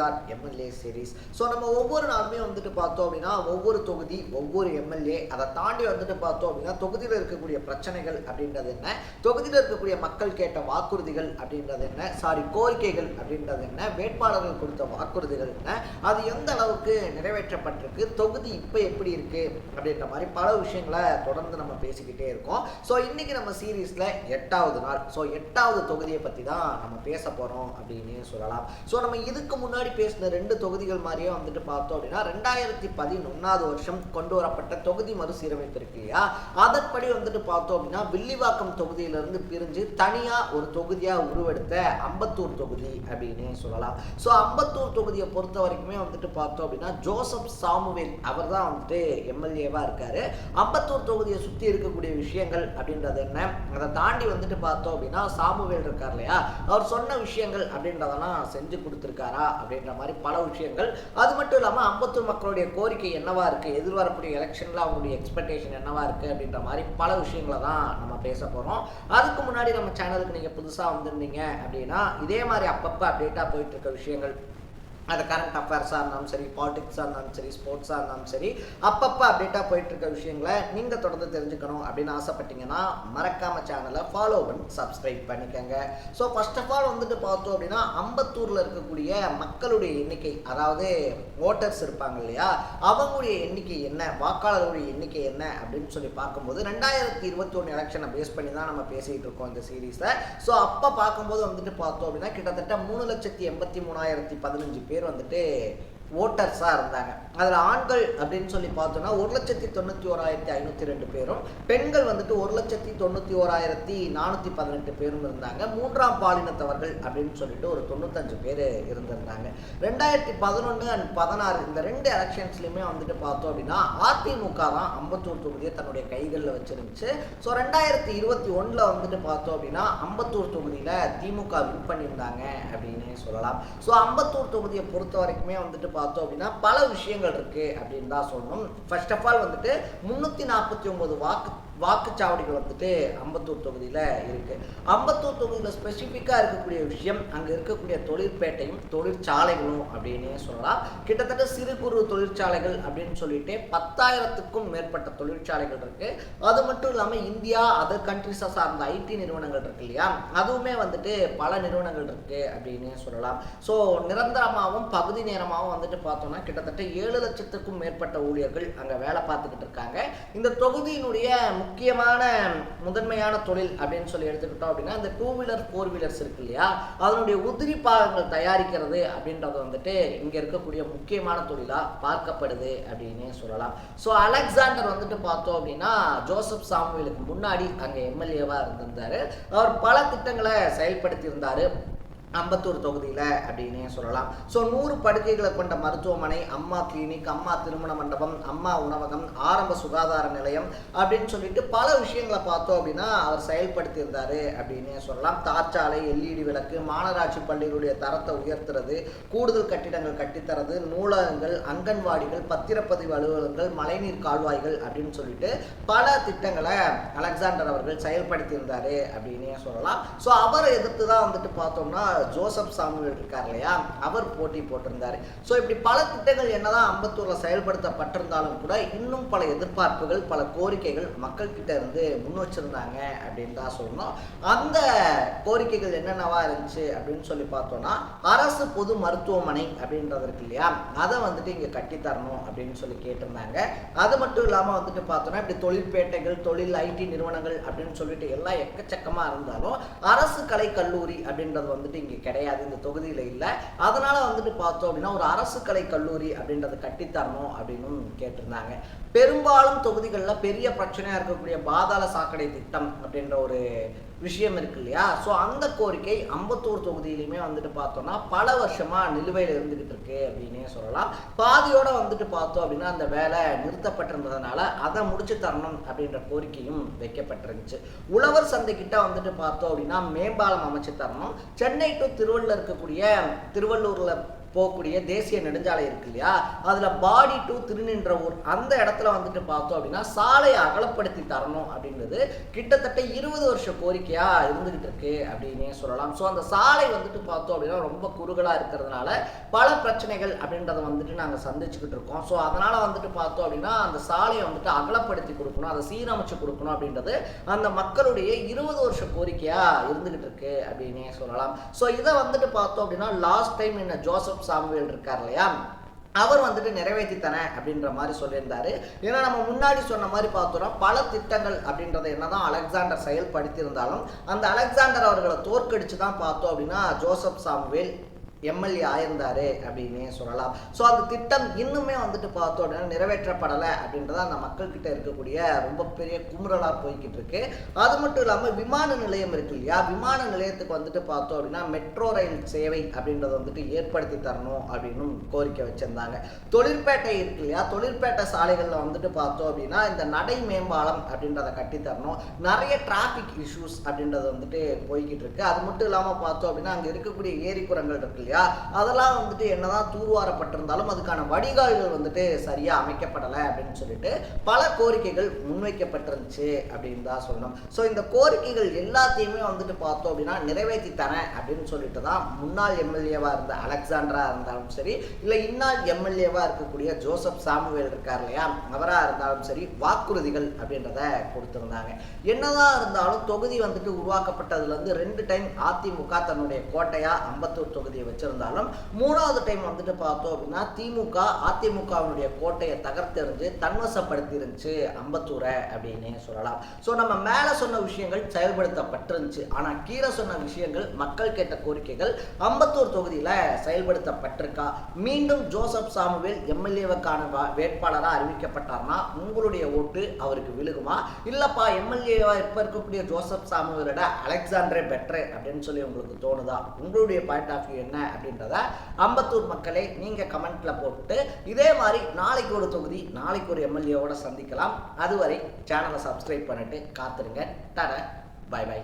தான் MLA series so நம்ம ஒவ்வொரு நாளுமே வந்துட்டு பார்த்தோம் அப்படின்னா ஒவ்வொரு தொகுதி ஒவ்வொரு எம்எல்ஏ அதை தாண்டி வந்துட்டு பார்த்தோம் அப்படின்னா தொகுதியில் இருக்கக்கூடிய பிரச்சனைகள் அப்படின்றது என்ன? தொகுதியில் இருக்கக்கூடிய மக்கள் கேட்ட வாக்குறுதிகள் அப்படின்றது என்ன? சாரி கோரிக்கைகள் அப்படின்றது என்ன? வேட்பாளர்கள் கொடுத்த வாக்குறுதிகள் என்ன? அது எந்த அளவுக்கு நிறைவேற்றப்பட்டிருக்கு? தொகுதி இப்போ எப்படி இருக்கு? அப்படின்ற மாதிரி பல விஷயங்களை தொடர்ந்து நம்ம பேசிக்கிட்டே இருக்கோம். ஸோ இன்னைக்கு நம்ம சீரீஸில் எட்டாவது நாள். ஸோ எட்டாவது தொகுதியை பற்றி தான் நம்ம பேச போகிறோம் அப்படின்னு சொல்லலாம். ஸோ நம்ம இதுக்கு முன்னாடி பேசின ரெண்டு தொகுதிகள் மாதிரியே வந்துட்டு பார்த்தோம் அப்படின்னா ரெண்டாயிரத்தி பதினொன்னாவது வருஷம் கொண்டு வரப்பட்ட தொகுதி மறுசீரமைப்பு இருக்கு இல்லையா? அதன்படி வந்துட்டு பார்த்தோம் அப்படின்னா வில்லிவாக்கம் தொகுதியிலிருந்து பிரிஞ்சு தனியாக ஒரு தொகுதியாக உருவெடுத்த அம்பத்தூர் தொகுதி அப்படின்னு சொல்லலாம். ஸோ அம்பத்தூர் தொகுதியை பொறுத்த வரைக்குமே வந்துட்டு பார்த்தோம் அப்படின்னா ஜோசப் சாமுவேல் அவர் தான் வந்துட்டு எம்எல்ஏவாக இருக்காரு. அம்பத்தூர் தொகுதியை சுற்றி இருக்கக்கூடிய விஷயங்கள் அப்படின்றது என்ன? அதை தாண்டி வந்துட்டு பார்த்தோம் அப்படின்னா சாமுவேல் இருக்கார் இல்லையா? அவர் சொன்ன விஷயங்கள் அப்படின்றதெல்லாம் செஞ்சு கொடுத்துருக்காரா அப்படின்ற மாதிரி பல விஷயங்கள். அது மட்டும் இல்லாமல் அம்பத்தூர் மக்களுடைய கோரிக்கை என்னவா இருக்கு? எதிர்வரக்கூடிய எலெக்ஷனில் அவங்களுடைய எக்ஸ்பெக்டேஷன் என்னவா இருக்கு? அப்படின்ற மாதிரி பல விஷயங்களை தான் நம்ம பேச போகிறோம் அதுக்கு முன்னாடி நம்ம சேனலுக்கு நீங்கள் புதுசாக வந்திருந்தீங்க அப்படின்னா இதே மாதிரி அப்பப்போ அப்டேட்டாக போயிட்டு இருக்க விஷயங்கள் அது கரண்ட் அஃபேர்ஸாக இருந்தாலும் சரி பாலிடிக்ஸாக இருந்தாலும் சரி ஸ்போர்ட்ஸாக இருந்தாலும் சரி அப்பப்போ அப்டேட்டாக போயிட்டு இருக்க விஷயங்களை நீங்கள் தொடர்ந்து தெரிஞ்சுக்கணும் அப்படின்னு ஆசைப்பட்டீங்கன்னா மறக்காம சேனலை ஃபாலோ பண்ணி சப்ஸ்கிரைப் பண்ணிக்கோங்க. ஸோ ஃபர்ஸ்ட் ஆஃப் ஆல் வந்துட்டு பார்த்தோம் அப்படின்னா அம்பத்தூரில் இருக்கக்கூடிய மக்களுடைய எண்ணிக்கை அதாவது ஓட்டர்ஸ் இருப்பாங்க இல்லையா அவங்களுடைய எண்ணிக்கை என்ன வாக்காளர்களுடைய எண்ணிக்கை என்ன அப்படின்னு சொல்லி பார்க்கும்போது ரெண்டாயிரத்தி இருபத்தி ஒன்று எலெக்ஷனை பேஸ் பண்ணி தான் நம்ம பேசிகிட்டு இருக்கோம் இந்த சீரீஸில் ஸோ அப்போ பார்க்கும்போது வந்துட்டு பார்த்தோம் அப்படின்னா கிட்டத்தட்ட மூணு லட்சத்தி எண்பத்தி மூணாயிரத்தி பதினஞ்சு பேர் பேர் வந்துட்டு ஓட்டர்ஸாக இருந்தாங்க. அதில் ஆண்கள் அப்படின்னு சொல்லி பார்த்தோன்னா ஒரு லட்சத்தி தொண்ணூற்றி ஓராயிரத்தி ஐநூற்றி ரெண்டு பேரும் பெண்கள் வந்துட்டு ஒரு லட்சத்தி தொண்ணூற்றி ஓராயிரத்தி நானூற்றி பதினெட்டு பேரும் இருந்தாங்க. மூன்றாம் பாலினத்தவர்கள் அப்படின்னு சொல்லிட்டு ஒரு தொண்ணூத்தஞ்சு பேர் இருந்திருந்தாங்க. ரெண்டாயிரத்தி பதினொன்று அண்ட் பதினாறு இந்த ரெண்டு எலெக்ஷன்ஸ்லையுமே வந்துட்டு பார்த்தோம் அப்படின்னா அதிமுக தான் அம்பத்தூர் தொகுதியை தன்னுடைய கைகளில் வச்சிருந்துச்சு. ஸோ ரெண்டாயிரத்தி இருபத்தி ஒன்றில் வந்துட்டு பார்த்தோம் அப்படின்னா அம்பத்தூர் தொகுதியில் திமுக வின் பண்ணியிருந்தாங்க அப்படின்னு சொல்லலாம். ஸோ அம்பத்தூர் தொகுதியை பொறுத்த வரைக்குமே வந்துட்டு பார்த்தோம் அப்படின்னா பல விஷயங்கள் இருக்கு அப்படின்னு தான் சொல்லணும். ஃபர்ஸ்ட் ஆஃப் ஆல் வந்துட்டு முந்நூற்றி நாற்பத்தி ஒன்பது வாக்கு வாக்குச்சாவடிகள் வந்துட்டு அம்பத்தூர் தொகுதியில் இருக்குது அம்பத்தூர் தொகுதியில் ஸ்பெசிஃபிக்காக இருக்கக்கூடிய விஷயம் அங்கே இருக்கக்கூடிய தொழிற்பேட்டையும் தொழிற்சாலைகளும் அப்படின்னு சொல்லலாம். கிட்டத்தட்ட சிறு குறு தொழிற்சாலைகள் அப்படின்னு சொல்லிட்டு பத்தாயிரத்துக்கும் மேற்பட்ட தொழிற்சாலைகள் இருக்குது அது மட்டும் இல்லாமல் இந்தியா அதர் கண்ட்ரிஸை சார்ந்த ஐடி நிறுவனங்கள் இருக்கு இல்லையா? அதுவுமே வந்துட்டு பல நிறுவனங்கள் இருக்குது அப்படின்னு சொல்லலாம். ஸோ நிரந்தரமாகவும் பகுதி நேரமாகவும் வந்துட்டு பார்த்தோம்னா கிட்டத்தட்ட ஏழு லட்சத்துக்கும் மேற்பட்ட ஊழியர்கள் அங்கே வேலை பார்த்துக்கிட்டு இருக்காங்க. இந்த தொகுதியினுடைய முக்கியமான முதன்மையான தொழில் அப்படின்னு சொல்லி எடுத்துக்கிட்டோம் அப்படின்னா இந்த டூ வீலர் ஃபோர் வீலர்ஸ் இருக்கு இல்லையா? அதனுடைய உதிரி பாகங்கள் தயாரிக்கிறது அப்படின்றது வந்துட்டு இங்கே இருக்கக்கூடிய முக்கியமான தொழிலாக பார்க்கப்படுது அப்படின்னு சொல்லலாம். ஸோ அலெக்சாண்டர் வந்துட்டு பார்த்தோம் அப்படின்னா ஜோசப் சாமுவேலுக்கு முன்னாடி அங்கே எம்எல்ஏவாக இருந்திருந்தாரு. அவர் பல திட்டங்களை செயல்படுத்தியிருந்தாரு அம்பத்தூர் தொகுதியில் அப்படின்னே சொல்லலாம். ஸோ நூறு படுக்கைகளை கொண்ட மருத்துவமனை அம்மா கிளினிக் அம்மா திருமண மண்டபம் அம்மா உணவகம் ஆரம்ப சுகாதார நிலையம் அப்படின்னு சொல்லிட்டு பல விஷயங்களை பார்த்தோம் அப்படின்னா அவர் செயல்படுத்தியிருந்தாரு அப்படின்னே சொல்லலாம். தார்ச்சாலை எல்இடி விளக்கு மாநகராட்சி பள்ளிகளுடைய தரத்தை உயர்த்துறது கூடுதல் கட்டிடங்கள் கட்டித்தரது நூலகங்கள் அங்கன்வாடிகள் பத்திரப்பதிவு அலுவலகங்கள் மழைநீர் கால்வாய்கள் அப்படின்னு சொல்லிட்டு பல திட்டங்களை அலெக்சாண்டர் அவர்கள் செயல்படுத்தியிருந்தாரு அப்படின்னே சொல்லலாம். ஸோ அவரை எதிர்த்து தான் வந்துட்டு பார்த்தோம்னா ஜோசப் சாமுவேல் இருக்கார் இல்லையா? அவர் போட்டி போட்டிருந்தாரு. ஸோ இப்படி பல திட்டங்கள் என்னதான் அம்பத்தூரில் செயல்படுத்தப்பட்டிருந்தாலும் கூட இன்னும் பல எதிர்பார்ப்புகள் பல கோரிக்கைகள் மக்கள்கிட்ட இருந்து முன் வச்சுருந்தாங்க அப்படின்னு தான் சொல்லணும். அந்த கோரிக்கைகள் என்னென்னவா இருந்துச்சு அப்படின்னு சொல்லி பார்த்தோம்னா அரசு பொது மருத்துவமனை அப்படின்றது இருக்கு இல்லையா? அதை வந்துட்டு இங்கே கட்டித்தரணும் அப்படின்னு சொல்லி கேட்டிருந்தாங்க. அது மட்டும் இல்லாமல் வந்துட்டு பார்த்தோம்னா இப்படி தொழிற்பேட்டைகள் தொழில் ஐடி நிறுவனங்கள் அப்படின்னு சொல்லிட்டு எல்லாம் எக்கச்சக்கமாக இருந்தாலும் அரசு கலை கல்லூரி அப்படின்றது வந்துட்டு இங்கே கிடையாது இந்த தொகுதியில் இல்லை. அதனால வந்துட்டு பார்த்தோம் அப்படின்னா ஒரு அரசு கலை கல்லூரி அப்படின்றத கட்டித்தரணும் அப்படின்னு கேட்டிருந்தாங்க. பெரும்பாலும் தொகுதிகளில் பெரிய பிரச்சனையாக இருக்கக்கூடிய பாதாள சாக்கடை திட்டம் அப்படின்ற ஒரு விஷயம் இருக்கு இல்லையா? ஸோ அந்த கோரிக்கை அம்பத்தூர் தொகுதியிலையுமே வந்துட்டு பார்த்தோம்னா பல வருஷமாக நிலுவையில் இருந்துக்கிட்டு இருக்கு அப்படின்னே சொல்லலாம். பாதியோட வந்துட்டு பார்த்தோம் அப்படின்னா அந்த வேலை நிறுத்தப்பட்டிருந்ததுனால அதை முடிச்சு தரணும் அப்படின்ற கோரிக்கையும் வைக்கப்பட்டிருந்துச்சு. உழவர் சந்தை கிட்ட வந்துட்டு பார்த்தோம் அப்படின்னா மேம்பாலம் அமைச்சு தரணும். சென்னை டு திருவள்ளூர் இருக்கக்கூடிய திருவள்ளூரில் போகக்கூடிய தேசிய நெடுஞ்சாலை இருக்கு இல்லையா? அதில் பாடி டு திருநின்றவூர் அந்த இடத்துல வந்துட்டு பார்த்தோம் அப்படின்னா சாலையை அகலப்படுத்தி தரணும் அப்படின்றது கிட்டத்தட்ட இருபது வருஷ கோரிக்கையாக இருந்துகிட்டு இருக்கு அப்படின்னே சொல்லலாம். ஸோ அந்த சாலை வந்துட்டு பார்த்தோம் அப்படின்னா ரொம்ப குறுகலாக இருக்கிறதுனால பல பிரச்சனைகள் அப்படின்றத வந்துட்டு நாங்கள் சந்திச்சுக்கிட்டு இருக்கோம். ஸோ அதனால் வந்துட்டு பார்த்தோம் அப்படின்னா அந்த சாலையை வந்துட்டு அகலப்படுத்தி கொடுக்கணும் அதை சீரமைச்சு கொடுக்கணும் அப்படின்றது அந்த மக்களுடைய இருபது வருஷ கோரிக்கையாக இருந்துகிட்டு இருக்கு அப்படின்னே சொல்லலாம். ஸோ இதை வந்துட்டு பார்த்தோம் அப்படின்னா லாஸ்ட் டைம் என்ன ஜோசப் சாமுவேல் இருக்கார் இல்லையா? அவர் வந்துட்டு நிறைவேற்றி தரேன் அப்படின்ற மாதிரி சொல்லியிருந்தாரு. ஏன்னா நம்ம முன்னாடி சொன்ன மாதிரி பார்த்தோம்னா பல திட்டங்கள் அப்படின்றத என்னதான் அலெக்சாண்டர் செயல்படுத்தியிருந்தாலும் அந்த அலெக்சாண்டர் அவர்களை தோற்கடிச்சு தான் பார்த்தோம் அப்படின்னா ஜோசப் சாமுவேல் எம்எல்ஏ ஆயிருந்தாரு அப்படின்னே சொல்லலாம். ஸோ அந்த திட்டம் இன்னுமே வந்துட்டு பார்த்தோம் அப்படின்னா நிறைவேற்றப்படலை அப்படின்றத அந்த மக்கள்கிட்ட இருக்கக்கூடிய ரொம்ப பெரிய குமுறலாக போய்கிட்டு இருக்கு. அது மட்டும் இல்லாமல் விமான நிலையம் இருக்கு இல்லையா? விமான நிலையத்துக்கு வந்துட்டு பார்த்தோம் அப்படின்னா மெட்ரோ ரயில் சேவை அப்படின்றத வந்துட்டு ஏற்படுத்தி தரணும் அப்படின்னு கோரிக்கை வச்சிருந்தாங்க. தொழிற்பேட்டை இருக்கு இல்லையா? தொழிற்பேட்டை சாலைகளில் வந்துட்டு பார்த்தோம் அப்படின்னா இந்த நடை மேம்பாலம் அப்படின்றத கட்டி தரணும். நிறைய டிராஃபிக் இஷ்யூஸ் அப்படின்றது வந்துட்டு போய்கிட்டு இருக்கு. அது மட்டும் இல்லாமல் பார்த்தோம் அப்படின்னா அங்கே இருக்கக்கூடிய ஏரி குரங்கள் இருக்கு இல்லையா? அதெல்லாம் வந்துட்டு என்னதான் தூர்வாரப்பட்டிருந்தாலும் அதுக்கான வடிகால்கள் வந்துட்டு சரியாக அமைக்கப்படலை அப்படின்னு சொல்லிட்டு பல கோரிக்கைகள் முன்வைக்கப்பட்டிருந்துச்சு அப்படின்னு தான் சொல்லணும். ஸோ இந்த கோரிக்கைகள் எல்லாத்தையுமே வந்துட்டு பார்த்தோம் அப்படின்னா நிறைவேற்றி தரேன் அப்படின்னு சொல்லிட்டு தான் முன்னாள் எம்எல்ஏவாக இருந்த அலெக்சாண்டரா இருந்தாலும் சரி இல்லை இன்னால் எம்எல்ஏவாக இருக்கக்கூடிய ஜோசப் சாமுவேல் இருக்கார் இல்லையா? அவராக இருந்தாலும் சரி வாக்குறுதிகள் அப்படின்றத கொடுத்துருந்தாங்க. என்னதான் இருந்தாலும் தொகுதி வந்துட்டு உருவாக்கப்பட்டதுலேருந்து ரெண்டு டைம் அதிமுக தன்னுடைய கோட்டையா அம்பத்தூர் தொகுதியை வச்சிருந்தாலும் மூணாவது டைம் வந்துட்டு பார்த்தோம் அப்படின்னா திமுக அதிமுகவினுடைய கோட்டையை தகர்த்தெறிஞ்சு தன்வசப்படுத்தி இருந்துச்சு அம்பத்தூரை அப்படின்னு சொல்லலாம். ஸோ நம்ம மேலே சொன்ன விஷயங்கள் செயல்படுத்தப்பட்டிருந்துச்சு. ஆனால் கீழே சொன்ன விஷயங்கள் மக்கள் கேட்ட கோரிக்கைகள் அம்பத்தூர் தொகுதியில் செயல்படுத்தப்பட்டிருக்கா? மீண்டும் ஜோசப் சாமுவேல் எம்எல்ஏவுக்கான வேட்பாளராக அறிவிக்கப்பட்டார்னா உங்களுடைய ஓட்டு அவருக்கு விழுகுமா? இல்லைப்பா எம்எல்ஏவா இப்போ இருக்கக்கூடிய ஜோசப் சாமுவேலோட அலெக்சாண்டரே பெட்ரு அப்படின்னு சொல்லி உங்களுக்கு தோணுதா? உங்களுடைய பாயிண்ட் ஆஃப் வியூ என்ன? அப்படின்றத அம்பத்தூர் மக்களே நீங்கள் கமெண்ட்டில் போட்டு இதே மாதிரி நாளைக்கு ஒரு தொகுதி நாளைக்கு ஒரு எம்எல்ஏவோட சந்திக்கலாம். அதுவரை சேனலை சப்ஸ்கிரைப் பண்ணிட்டு காத்துருங்க. தர பை பை